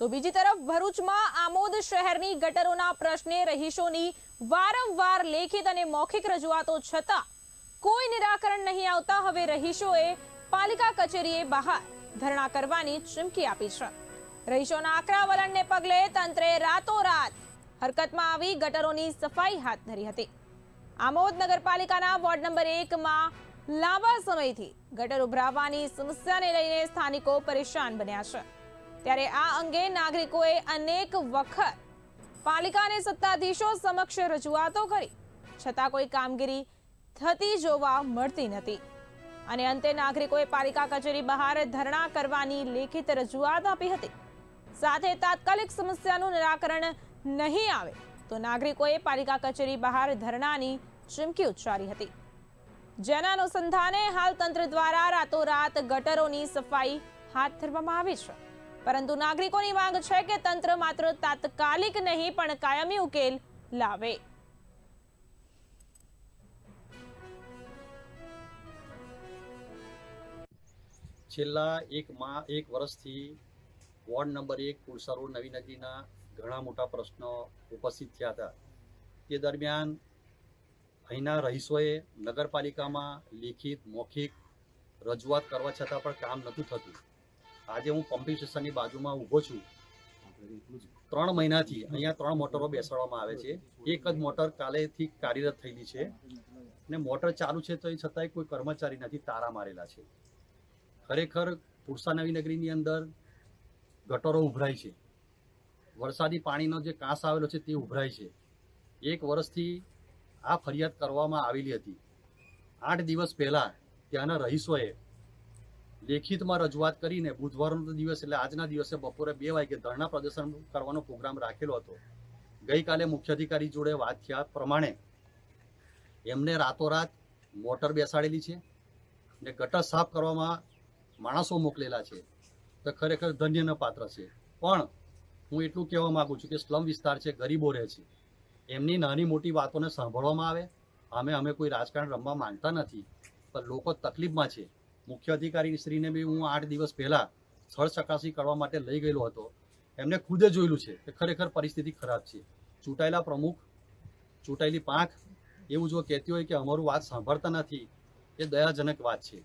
તો બીજી તરફ ભરૂચમાં આમોદ શહેરની ગટરોના પ્રશ્ને રહીશોની વારંવાર લેખિત અને મૌખિક રજૂઆતો છતાં કોઈ નિરાકરણ નહીં આવતા હવે રહીશોએ પાલિકા કચેરીએ બહાર ધરણા કરવાની ચીમકી આપી છે. રહીશોના આકરા વલણને પગલે તંત્રે રાતોરાત હરકતમાં આવી ગટરોની સફાઈ હાથ ધરી હતી. આમોદ નગરપાલિકાના વોર્ડ નંબર એકમાં લાંબા સમયથી ગટર ઉભરાવાની સમસ્યાને લઈને સ્થાનિકો પરેશાન બન્યા છે. ત્યારે આ અંગે નાગરિકોએ અનેક વખત પાલિકાને સત્તાધીશો સમક્ષ રજૂઆતો કરી. છતાં કોઈ કામગીરી થતી જોવા મળતી નથી. અને અંતે નાગરિકોએ પાલિકા કચેરી બહાર ધરણા કરવાની લેખિત રજૂઆત આપી હતી. સાથે તાત્કાલિક સમસ્યાનું નિરાકરણ નહીં આવે તો નાગરિકોએ પાલિકા કચેરી બહાર ધરણાની ચીમકી ઉચ્ચારી હતી. જેના અનુસંધાને હાલ તંત્ર દ્વારા રાતોરાત ગટરોની સફાઈ હાથ ધરવામાં આવી છે. પરંતુ નાગરિકોની માંગ છે કે તંત્ર માત્ર તાત્કાલિક નહીં, પણ કાયમી ઉકેલ લાવે. છેલ્લા એક માં, એક વર્ષથી વોર્ડ નંબર એક કુલસા રોડ નવી નદીના ઘણા મોટા પ્રશ્નો ઉપસ્થિત થયા હતા. તે દરમિયાન અહીંના રહીશોએ નગરપાલિકામાં લેખિત, મૌખિક રજૂઆત કરવા છતાં પણ કામ નહોતું થતું. આજે હું પમ્પિંગ સ્ટેશનની બાજુમાં ઊભો છું. ત્રણ મહિનાથી અહીંયા ત્રણ મોટરો બેસાડવામાં આવે છે. એક જ મોટર કાલેથી કાર્યરત થયેલી છે. અને મોટર ચાલુ છે તો એ છતાંય કોઈ કર્મચારી નથી તારા મારેલા છે. ખરેખર પુરસા નવી નગરીની અંદર ગટરો ઉભરાય છે. વરસાદી પાણીનો જે કાંસ આવેલો છે તે ઉભરાય છે. એક વર્ષથી આ ફરિયાદ કરવામાં આવેલી હતી. આઠ દિવસ પહેલાં ત્યાંના રહીશોએ લેખિતમાં રજૂઆત કરીને બુધવારનો દિવસ એટલે આજના દિવસે બપોરે બે વાગે ધરણા પ્રદર્શન કરવાનો પ્રોગ્રામ રાખેલો હતો. ગઈકાલે મુખ્ય અધિકારી જોડે વાત થયા પ્રમાણે એમને રાતોરાત મોટર બેસાડેલી છે ને ગટર સાફ કરવામાં માણસો મોકલેલા છે. તો ખરેખર ધન્યના પાત્ર છે. પણ હું એટલું કહેવા માગું છું કે સ્લમ વિસ્તાર છે, ગરીબો રહે છે. એમની નાની મોટી વાતોને સાંભળવામાં આવે. અમે અમે કોઈ રાજકારણ રમવા માંગતા નથી. પણ લોકો તકલીફમાં છે. મુખ્ય અધિકારી શ્રીને બી હું આઠ દિવસ પહેલાં સ્થળ ચકાસણી કરવા માટે લઈ ગયેલો હતો. એમને ખુદે જોયેલું છે કે ખરેખર પરિસ્થિતિ ખરાબ છે. ચૂંટાયેલા પ્રમુખ, ચૂંટાયેલી પાંખ એવું જો કહેતી હોય કે અમારું વાત સાંભળતા નથી, એ દયાજનક વાત છે.